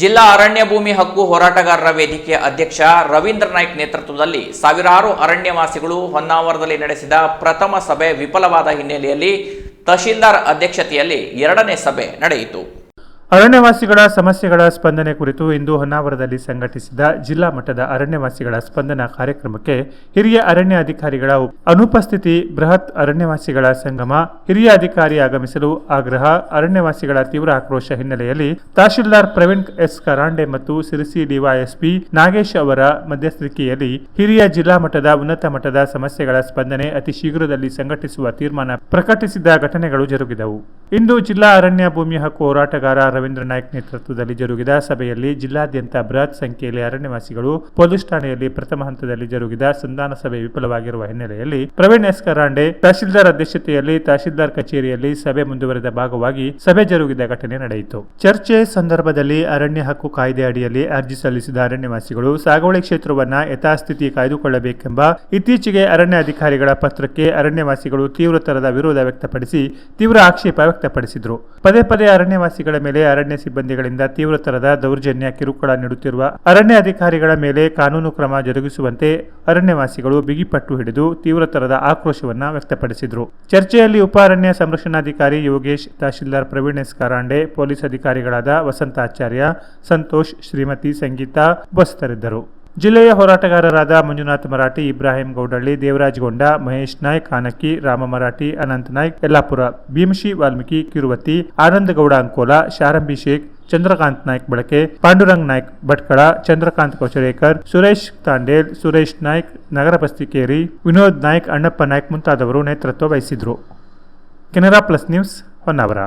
ಜಿಲ್ಲಾ ಅರಣ್ಯ ಭೂಮಿ ಹಕ್ಕು ಹೋರಾಟಗಾರರ ವೇದಿಕೆಯ ಅಧ್ಯಕ್ಷ ರವೀಂದ್ರ ನಾಯ್ಕ್ ನೇತೃತ್ವದಲ್ಲಿ ಸಾವಿರಾರು ಅರಣ್ಯವಾಸಿಗಳು ಹೊನ್ನಾವರದಲ್ಲಿ ನಡೆಸಿದ ಪ್ರಥಮ ಸಭೆ ವಿಫಲವಾದ ಹಿನ್ನೆಲೆಯಲ್ಲಿ ತಹಶೀಲ್ದಾರ್ ಅಧ್ಯಕ್ಷತೆಯಲ್ಲಿ ಎರಡನೇ ಸಭೆ ನಡೆಯಿತು. ಅರಣ್ಯವಾಸಿಗಳ ಸಮಸ್ಯೆಗಳ ಸ್ಪಂದನೆ ಕುರಿತು ಇಂದು ಹೊನ್ನಾವರದಲ್ಲಿ ಸಂಘಟಿಸಿದ ಜಿಲ್ಲಾ ಮಟ್ಟದ ಅರಣ್ಯವಾಸಿಗಳ ಸ್ಪಂದನ ಕಾರ್ಯಕ್ರಮಕ್ಕೆ ಹಿರಿಯ ಅರಣ್ಯ ಅಧಿಕಾರಿಗಳ ಅನುಪಸ್ಥಿತಿ, ಬೃಹತ್ ಅರಣ್ಯವಾಸಿಗಳ ಸಂಗಮ, ಹಿರಿಯ ಅಧಿಕಾರಿ ಆಗಮಿಸಲು ಆಗ್ರಹ, ಅರಣ್ಯವಾಸಿಗಳ ತೀವ್ರ ಆಕ್ರೋಶ ಹಿನ್ನೆಲೆಯಲ್ಲಿ ತಹಶೀಲ್ದಾರ್ ಪ್ರವೀಣ್ ಎಸ್ ಕರಾಂಡೆ ಮತ್ತು ಸಿರಿಸಿ ಡಿವೈಎಸ್ಪಿ ನಾಗೇಶ್ ಅವರ ಮಧ್ಯಸ್ಥಿಕೆಯಲ್ಲಿ ಹಿರಿಯ ಜಿಲ್ಲಾ ಮಟ್ಟದ ಉನ್ನತ ಮಟ್ಟದ ಸಮಸ್ಯೆಗಳ ಸ್ಪಂದನೆ ಅತಿ ಶೀಘ್ರದಲ್ಲಿ ಸಂಘಟಿಸುವ ತೀರ್ಮಾನ ಪ್ರಕಟಿಸಿದ ಘಟನೆಗಳು ಜರುಗಿದವು. ಇಂದು ಜಿಲ್ಲಾ ಅರಣ್ಯ ಭೂಮಿ ಹಕ್ಕು ಹೋರಾಟಗಾರ ರವೀಂದ್ರ ನಾಯ್ಕ್ ನೇತೃತ್ವದಲ್ಲಿ ಜರುಗಿದ ಸಭೆಯಲ್ಲಿ ಜಿಲ್ಲಾದ್ಯಂತ ಬೃಹತ್ ಸಂಖ್ಯೆಯಲ್ಲಿ ಅರಣ್ಯವಾಸಿಗಳು, ಪೊಲೀಸ್ ಠಾಣೆಯಲ್ಲಿ ಪ್ರಥಮ ಹಂತದಲ್ಲಿ ಜರುಗಿದ ಸಂಧಾನ ಸಭೆ ವಿಫಲವಾಗಿರುವ ಹಿನ್ನೆಲೆಯಲ್ಲಿ ಪ್ರವೀಣ್ ಎಸ್ ಕರಾಂಡೆ ತಹಶೀಲ್ದಾರ್ ಅಧ್ಯಕ್ಷತೆಯಲ್ಲಿ ತಹಶೀಲ್ದಾರ್ ಕಚೇರಿಯಲ್ಲಿ ಸಭೆ ಮುಂದುವರೆದ ಭಾಗವಾಗಿ ಸಭೆ ಜರುಗಿದ ಘಟನೆ ನಡೆಯಿತು. ಚರ್ಚೆ ಸಂದರ್ಭದಲ್ಲಿ ಅರಣ್ಯ ಹಕ್ಕು ಕಾಯ್ದೆ ಅಡಿಯಲ್ಲಿ ಅರ್ಜಿ ಸಲ್ಲಿಸಿದ ಅರಣ್ಯವಾಸಿಗಳು ಸಾಗುವಳಿ ಕ್ಷೇತ್ರವನ್ನ ಯಥಾಸ್ಥಿತಿ ಕಾಯ್ದುಕೊಳ್ಳಬೇಕೆಂಬ ಇತ್ತೀಚೆಗೆ ಅರಣ್ಯ ಅಧಿಕಾರಿಗಳ ಪತ್ರಕ್ಕೆ ಅರಣ್ಯವಾಸಿಗಳು ತೀವ್ರತರದ ವಿರೋಧ ವ್ಯಕ್ತಪಡಿಸಿ ತೀವ್ರ ಆಕ್ಷೇಪ ವ್ಯಕ್ತಪಡಿಸಿದರು. ಪದೇ ಪದೇ ಅರಣ್ಯವಾಸಿಗಳ ಮೇಲೆ ಅರಣ್ಯ ಸಿಬ್ಬಂದಿಗಳಿಂದ ತೀವ್ರತರದ ದೌರ್ಜನ್ಯ ಕಿರುಕುಳ ನೀಡುತ್ತಿರುವ ಅರಣ್ಯ ಅಧಿಕಾರಿಗಳ ಮೇಲೆ ಕಾನೂನು ಕ್ರಮ ಜರುಗಿಸುವಂತೆ ಅರಣ್ಯವಾಸಿಗಳು ಬಿಗಿಪಟ್ಟು ಹಿಡಿದು ತೀವ್ರತರದ ಆಕ್ರೋಶವನ್ನು ವ್ಯಕ್ತಪಡಿಸಿದರು. ಚರ್ಚೆಯಲ್ಲಿ ಉಪ ಅರಣ್ಯ ಸಂರಕ್ಷಣಾಧಿಕಾರಿ ಯೋಗೇಶ್, ತಹಶೀಲ್ದಾರ್ ಪ್ರವೀಣ್ ಎಸ್. ಕಾರಾಂಡೆ, ಪೊಲೀಸ್ ಅಧಿಕಾರಿಗಳಾದ ವಸಂತಾಚಾರ್ಯ, ಸಂತೋಷ್, ಶ್ರೀಮತಿ ಸಂಗೀತಾ ಉಪಸ್ಥಿತರಿದ್ದರು. ಜಿಲ್ಲೆಯ ಹೋರಾಟಗಾರರಾದ ಮಂಜುನಾಥ್ ಮರಾಠಿ, ಇಬ್ರಾಹಿಂ ಗೌಡಳ್ಳಿ, ದೇವರಾಜ್ ಗೊಂಡ, ಮಹೇಶ್ ನಾಯ್ಕ್, ಆನಕ್ಕಿ, ರಾಮ ಮರಾಠಿ, ಅನಂತ್ ನಾಯ್ಕ್, ಯಲ್ಲಾಪುರ, ಭೀಮಶಿ ವಾಲ್ಮೀಕಿ ಕಿರುವತಿ ಆನಂದ ಗೌಡ ಅಂಕೋಲ, ಶಾರಂಭಿ ಶೇಖ್, ಚಂದ್ರಕಾಂತ್ ನಾಯ್ಕ್ ಬಳಕೆ, ಪಾಂಡುರಂಗ್ ನಾಯ್ಕ್ ಭಟ್ಕಳ, ಚಂದ್ರಕಾಂತ್ ಕೌಚರೇಕರ್ ಸುರೇಶ್ ತಾಂಡೇಲ್, ಸುರೇಶ್ ನಾಯ್ಕ್, ನಗರ ಬಸ್ತಿಕೇರಿ, ವಿನೋದ್ ನಾಯ್ಕ್, ಅಣ್ಣಪ್ಪ ನಾಯ್ಕ್ ಮುಂತಾದವರು ನೇತೃತ್ವ ವಹಿಸಿದರು. Canara plus news Honnavar.